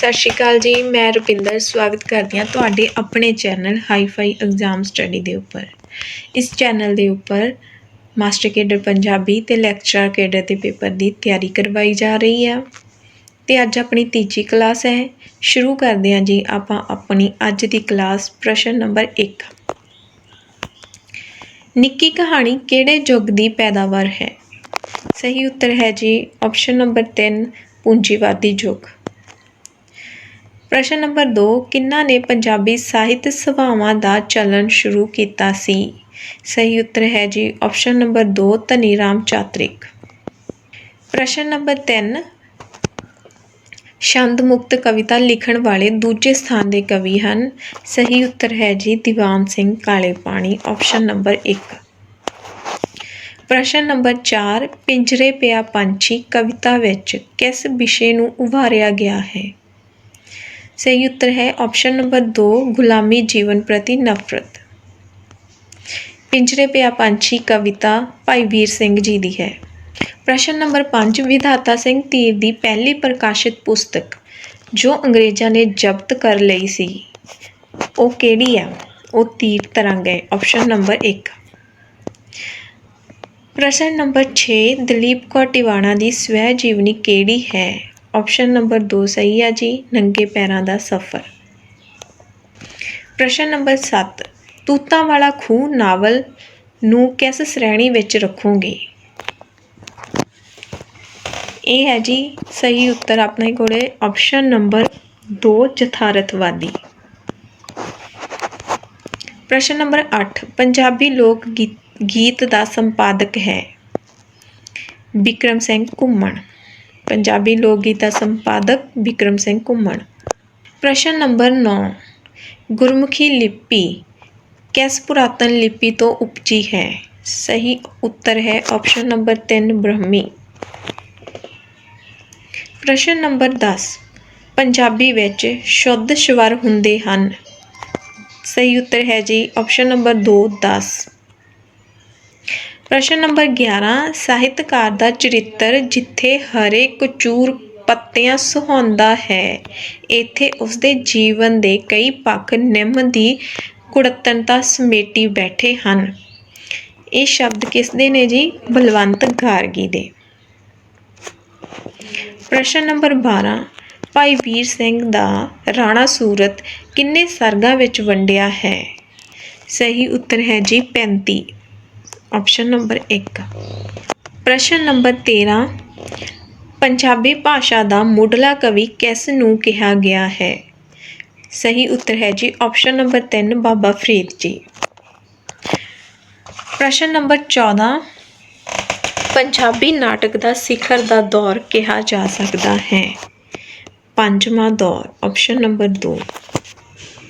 ਸਤਿ ਸ਼੍ਰੀ ਅਕਾਲ ਜੀ, ਮੈਂ ਰੁਪਿੰਦਰ, ਸਵਾਗਤ ਕਰਦੀ ਹਾਂ ਤੁਹਾਡੇ ਆਪਣੇ ਚੈਨਲ ਹਾਈਫਾਈ ਐਗਜ਼ਾਮ ਸਟੱਡੀ ਦੇ ਉੱਪਰ। ਇਸ ਚੈਨਲ ਦੇ ਉੱਪਰ ਮਾਸਟਰ ਕੇਡਰ ਪੰਜਾਬੀ ਤੇ ਲੈਕਚਰਰ ਕੇਡਰ ਦੇ ਪੇਪਰ ਦੀ ਤਿਆਰੀ ਕਰਵਾਈ ਜਾ ਰਹੀ ਹੈ ਤੇ ਅੱਜ ਆਪਣੀ ਤੀਜੀ ਕਲਾਸ ਹੈ। ਸ਼ੁਰੂ ਕਰਦੇ ਹਾਂ ਜੀ, ਆਪਾਂ ਆਪਣੀ ਅੱਜ ਦੀ ਕਲਾਸ ਪ੍ਰਸ਼ਨ ਨੰਬਰ 1 ਨਿੱਕੀ ਕਹਾਣੀ ਕਿਹੜੇ ਯੁੱਗ ਦੀ ਪੈਦਾਵਾਰ ਹੈ? ਸਹੀ ਉੱਤਰ ਹੈ ਜੀ ਆਪਸ਼ਨ ਨੰਬਰ 3 ਪੂੰਜੀਵਾਦੀ ਯੁੱਗ। ਪ੍ਰਸ਼ਨ ਨੰਬਰ 2 ਕਿੰਨਾ ਨੇ ਪੰਜਾਬੀ ਸਾਹਿਤ ਸਭਾਵਾਂ ਦਾ ਚੱਲਣ ਸ਼ੁਰੂ ਕੀਤਾ ਸੀ? ਸਹੀ ਉੱਤਰ ਹੈ ਜੀ ਆਪਸ਼ਨ ਨੰਬਰ 2 ਧਨੀ ਰਾਮ ਚਾਤ੍ਰਿਕ। ਪ੍ਰਸ਼ਨ ਨੰਬਰ 3 ਛੰਦ ਮੁਕਤ ਕਵਿਤਾ ਲਿਖਣ ਵਾਲੇ ਦੂਜੇ ਸਥਾਨ ਦੇ ਕਵੀ ਹਨ। ਸਹੀ ਉੱਤਰ ਹੈ ਜੀ, ਦੀਵਾਨ ਸਿੰਘ ਕਾਲੇ ਪਾਣੀ ਆਪਸ਼ਨ ਨੰਬਰ 1 ਪ੍ਰਸ਼ਨ ਨੰਬਰ 4 ਪਿੰਜਰੇ ਪਿਆ ਪੰਛੀ ਕਵਿਤਾ ਵਿੱਚ ਕਿਸ ਵਿਸ਼ੇ ਨੂੰ ਉਭਾਰਿਆ ਗਿਆ ਹੈ? ਸਹੀ ਉੱਤਰ ਹੈ ਆਪਸ਼ਨ ਨੰਬਰ 2 ਗੁਲਾਮੀ ਜੀਵਨ ਪ੍ਰਤੀ ਨਫ਼ਰਤ ਪਿੰਜਰੇ ਪਿਆ ਪੰਛੀ ਕਵਿਤਾ ਭਾਈ ਵੀਰ ਸਿੰਘ ਜੀ ਦੀ ਹੈ ਪ੍ਰਸ਼ਨ ਨੰਬਰ 5 ਵਿਧਾਤਾ ਸਿੰਘ ਧੀਰ ਦੀ ਪਹਿਲੀ ਪ੍ਰਕਾਸ਼ਿਤ ਪੁਸਤਕ ਜੋ ਅੰਗਰੇਜ਼ਾਂ ਨੇ ਜ਼ਬਤ ਕਰ ਲਈ ਸੀ ਉਹ ਕਿਹੜੀ ਹੈ ਉਹ ਤੀਰ ਤਰੰਗ ਹੈ ਆਪਸ਼ਨ ਨੰਬਰ 1 ਪ੍ਰਸ਼ਨ ਨੰਬਰ 6 ਦਲੀਪ ਕੌਰ ਟਿਵਾਣਾ ਦੀ ਸਵੈ ਜੀਵਨੀ ਕਿਹੜੀ ਹੈ ਆਪਸ਼ਨ ਨੰਬਰ 2 ਸਹੀ ਹੈ ਜੀ, ਨੰਗੇ ਪੈਰਾਂ ਦਾ ਸਫ਼ਰ। ਪ੍ਰਸ਼ਨ ਨੰਬਰ 7 ਤੂਤਾਂ ਵਾਲਾ ਖੂਹ ਨਾਵਲ ਨੂੰ ਕਿਸ ਸ਼੍ਰੇਣੀ ਵਿੱਚ ਰੱਖੋਗੇ? ਇਹ ਹੈ ਜੀ ਸਹੀ ਉੱਤਰ ਆਪਣੇ ਕੋਲੇ ਆਪਸ਼ਨ ਨੰਬਰ 2 ਜਥਾਰਥਵਾਦੀ ਪ੍ਰਸ਼ਨ ਨੰਬਰ 8 ਪੰਜਾਬੀ ਲੋਕ ਗੀ- ਗੀਤ ਦਾ ਸੰਪਾਦਕ ਹੈ। ਵਿਕਰਮ ਸਿੰਘ ਘੁੰਮਣ। ਪੰਜਾਬੀ ਲੋਕ ਗੀਤ ਦਾ ਸੰਪਾਦਕ ਵਿਕਰਮ ਸਿੰਘ ਘੁੰਮਣ ਪ੍ਰਸ਼ਨ ਨੰਬਰ 9 ਗੁਰਮੁਖੀ ਲਿਪੀ ਕਿਸ ਪੁਰਾਤਨ ਲਿਪੀ ਤੋਂ ਉਪਜੀ ਹੈ ਸਹੀ ਉੱਤਰ ਹੈ ਆਪਸ਼ਨ ਨੰਬਰ 3 ਬ੍ਰਹਮੀ ਪ੍ਰਸ਼ਨ ਨੰਬਰ 10 ਪੰਜਾਬੀ ਵਿੱਚ ਸ਼ੁੱਧ ਸਵਰ ਹੁੰਦੇ ਹਨ ਸਹੀ ਉੱਤਰ ਹੈ ਜੀ ਆਪਸ਼ਨ ਨੰਬਰ 2 10 ਪ੍ਰਸ਼ਨ ਨੰਬਰ 11 ਸਾਹਿਤਕਾਰ ਦਾ ਚਰਿੱਤਰ ਜਿੱਥੇ ਹਰੇ ਕਚੂਰ ਪੱਤਿਆਂ ਸੁਹਾਉਂਦਾ ਹੈ, ਇੱਥੇ ਉਸਦੇ ਜੀਵਨ ਦੇ ਕਈ ਪੱਖ ਨਿੰਮ ਦੀ ਕੁੜਤਨਤਾ ਸਮੇਟੀ ਬੈਠੇ ਹਨ। ਇਹ ਸ਼ਬਦ ਕਿਸ ਦੇ ਨੇ ਜੀ? ਬਲਵੰਤ ਗਾਰਗੀ ਦੇ। ਪ੍ਰਸ਼ਨ ਨੰਬਰ 12 ਭਾਈ ਵੀਰ ਸਿੰਘ ਦਾ ਰਾਣਾ ਸੂਰਤ ਕਿੰਨੇ ਸਰਗਾਂ ਵਿੱਚ ਵੰਡਿਆ ਹੈ? ਸਹੀ ਉੱਤਰ ਹੈ ਜੀ 35 ਆਪਸ਼ਨ ਨੰਬਰ 1 ਪ੍ਰਸ਼ਨ ਨੰਬਰ 13 ਪੰਜਾਬੀ ਭਾਸ਼ਾ ਦਾ ਮੁੱਢਲਾ ਕਵੀ ਕਿਸ ਨੂੰ ਕਿਹਾ ਗਿਆ ਹੈ? ਸਹੀ ਉੱਤਰ ਹੈ ਜੀ ਆਪਸ਼ਨ ਨੰਬਰ 3 ਬਾਬਾ ਫਰੀਦ ਜੀ। ਪ੍ਰਸ਼ਨ ਨੰਬਰ 14 ਪੰਜਾਬੀ ਨਾਟਕ ਦਾ ਸਿਖਰ ਦਾ ਦੌਰ ਕਿਹਾ ਜਾ ਸਕਦਾ ਹੈ। ਪੰਜਵਾਂ ਦੌਰ ਆਪਸ਼ਨ ਨੰਬਰ 2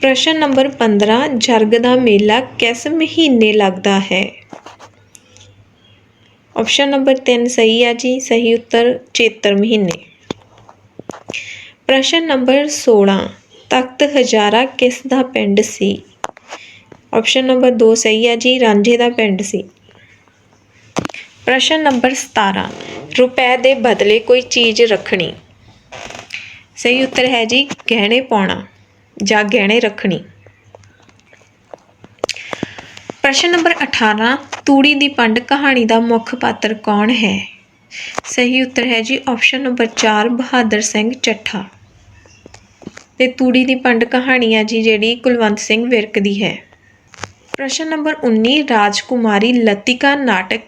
ਪ੍ਰਸ਼ਨ ਨੰਬਰ 15 ਜਰਗ ਦਾ ਮੇਲਾ ਕਿਸ ਮਹੀਨੇ ਲੱਗਦਾ ਹੈ? ਆਪਸ਼ਨ ਨੰਬਰ 3 ਸਹੀ ਆ ਜੀ, ਸਹੀ ਉੱਤਰ ਚੇਤਰ ਮਹੀਨੇ। ਪ੍ਰਸ਼ਨ ਨੰਬਰ 16 ਤਖਤ ਹਜ਼ਾਰਾ ਕਿਸ ਦਾ ਪਿੰਡ ਸੀ? ਆਪਸ਼ਨ ਨੰਬਰ 2 ਸਹੀ ਆ ਜੀ, ਰਾਂਝੇ ਦਾ ਪਿੰਡ ਸੀ। ਪ੍ਰਸ਼ਨ ਨੰਬਰ 17 ਰੁਪਏ ਦੇ ਬਦਲੇ ਕੋਈ ਚੀਜ਼ ਰੱਖਣੀ। ਸਹੀ ਉੱਤਰ ਹੈ ਜੀ, ਗਹਿਣੇ ਪਾਉਣਾ ਜਾਂ ਗਹਿਣੇ ਰੱਖਣੀ। ਪ੍ਰਸ਼ਨ ਨੰਬਰ 18 ਤੂੜੀ ਦੀ ਪੰਡ ਕਹਾਣੀ ਦਾ ਮੁੱਖ ਪਾਤਰ ਕੌਣ ਹੈ? ਸਹੀ ਉੱਤਰ ਹੈ ਜੀ ਆਪਸ਼ਨ ਨੰਬਰ 4 ਬਹਾਦਰ ਸਿੰਘ ਚੱਠਾ। ਤੇ ਤੂੜੀ ਦੀ ਪੰਡ ਕਹਾਣੀ ਹੈ ਜੀ ਜਿਹੜੀ ਕੁਲਵੰਤ ਸਿੰਘ ਵਿਰਕ ਦੀ ਹੈ। ਪ੍ਰਸ਼ਨ ਨੰਬਰ 19 ਰਾਜਕੁਮਾਰੀ ਲਤਿਕਾ ਨਾਟਕ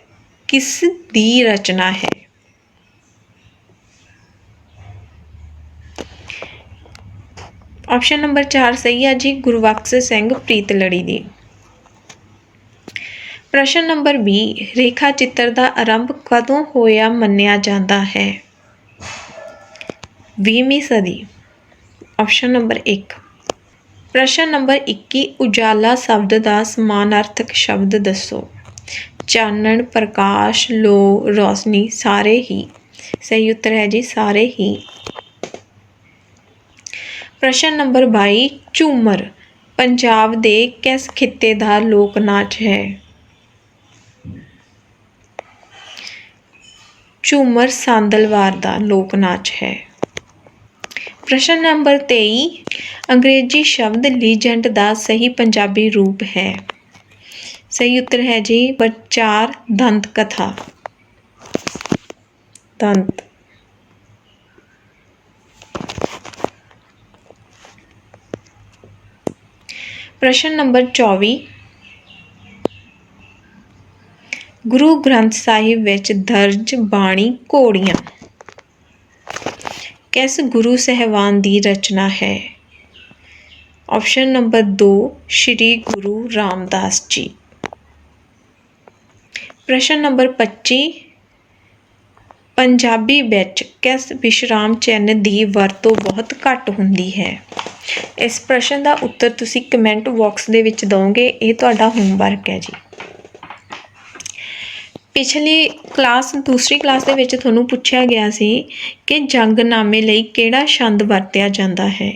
ਕਿਸ ਦੀ ਰਚਨਾ ਹੈ? ਆਪਸ਼ਨ ਨੰਬਰ 4 ਸਹੀ ਹੈ ਜੀ ਗੁਰਬਖਸ਼ ਸਿੰਘ ਪ੍ਰੀਤਲੜੀ ਦੀ। ਪ੍ਰਸ਼ਨ ਨੰਬਰ 20 ਰੇਖਾ ਚਿੱਤਰ ਦਾ ਆਰੰਭ ਕਦੋਂ ਹੋਇਆ ਮੰਨਿਆ ਜਾਂਦਾ ਹੈ? 20ਵੀਂ ਸਦੀ। ਆਪਸ਼ਨ ਨੰਬਰ 1 ਪ੍ਰਸ਼ਨ ਨੰਬਰ 21 ਉਜਾਲਾ ਸ਼ਬਦ ਦਾ ਸਮਾਨਾਰਥਕ ਸ਼ਬਦ ਦੱਸੋ। ਚਾਨਣ, ਪ੍ਰਕਾਸ਼, ਲੋ, ਰੋਸ਼ਨੀ, ਸਾਰੇ ਹੀ। ਸਹੀ ਉੱਤਰ ਹੈ ਜੀ, ਸਾਰੇ ਹੀ। ਪ੍ਰਸ਼ਨ ਨੰਬਰ 22 ਝੂਮਰ। ਪੰਜਾਬ ਦੇ ਕਿਸ ਖਿੱਤੇ ਦਾ ਲੋਕ ਨਾਚ ਹੈ? ਝੂਮਰ ਸਾਂਦਲਵਾਰ ਦਾ ਲੋਕ ਨਾਚ ਹੈ। ਪ੍ਰਸ਼ਨ ਨੰਬਰ 23 ਅੰਗਰੇਜ਼ੀ ਸ਼ਬਦ ਲੀਜੈਂਡ ਦਾ ਸਹੀ ਪੰਜਾਬੀ ਰੂਪ ਹੈ। ਸਹੀ ਉੱਤਰ ਹੈ ਜੀ ਪ੍ਰਚਾਰ ਦੰਤ ਕਥਾ। ਦੰਤ। ਪ੍ਰਸ਼ਨ ਨੰਬਰ 24 ਗੁਰੂ ਗ੍ਰੰਥ ਸਾਹਿਬ ਵਿੱਚ ਦਰਜ ਬਾਣੀ ਘੋੜੀਆਂ। ਕਿਸ ਗੁਰੂ ਸਹਿਬਾਨ ਦੀ ਰਚਨਾ ਹੈ? Option number 2 Shri Guru Ramdas ji. ਪ੍ਰਸ਼ਨ ਨੰਬਰ 25 ਪੰਜਾਬੀ ਵਿੱਚ ਕਿਸ ਵਿਸ਼ਰਾਮ ਚਿੰਨ੍ਹ ਦੀ ਵਰਤੋਂ ਬਹੁਤ ਘੱਟ ਹੁੰਦੀ ਹੈ? ਇਸ ਪ੍ਰਸ਼ਨ ਦਾ ਉੱਤਰ ਤੁਸੀਂ ਕਮੈਂਟ ਬਾਕਸ ਦੇ ਵਿੱਚ ਦਿਓਗੇ, ਇਹ ਤੁਹਾਡਾ ਹੋਮਵਰਕ ਹੈ ਜੀ। ਪਿਛਲੀ ਕਲਾਸ, ਦੂਸਰੀ ਕਲਾਸ ਦੇ ਵਿੱਚ ਤੁਹਾਨੂੰ ਪੁੱਛਿਆ ਗਿਆ ਸੀ ਕਿ ਜੰਗਨਾਮੇ ਲਈ ਕਿਹੜਾ ਛੰਦ ਵਰਤਿਆ ਜਾਂਦਾ ਹੈ।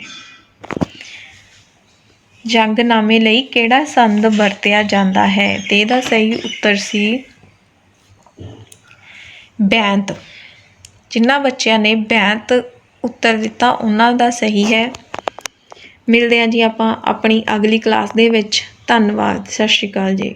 ਜੰਗਨਾਮੇ ਲਈ ਕਿਹੜਾ ਸੰਦ ਵਰਤਿਆ ਜਾਂਦਾ ਹੈ? ਤੇ ਇਹਦਾ ਸਹੀ ਉੱਤਰ ਸੀ ਬੈਂਤ। ਜਿਨ੍ਹਾਂ ਬੱਚਿਆਂ ਨੇ ਬੈਂਤ ਉੱਤਰ ਦਿੱਤਾ, ਉਹਨਾਂ ਦਾ ਸਹੀ ਹੈ। ਮਿਲਦੇ ਹਾਂ ਜੀ ਆਪਾਂ ਆਪਣੀ ਅਗਲੀ ਕਲਾਸ ਦੇ ਵਿੱਚ। ਧੰਨਵਾਦ। ਸਤਿ ਸ਼੍ਰੀ ਅਕਾਲ ਜੀ।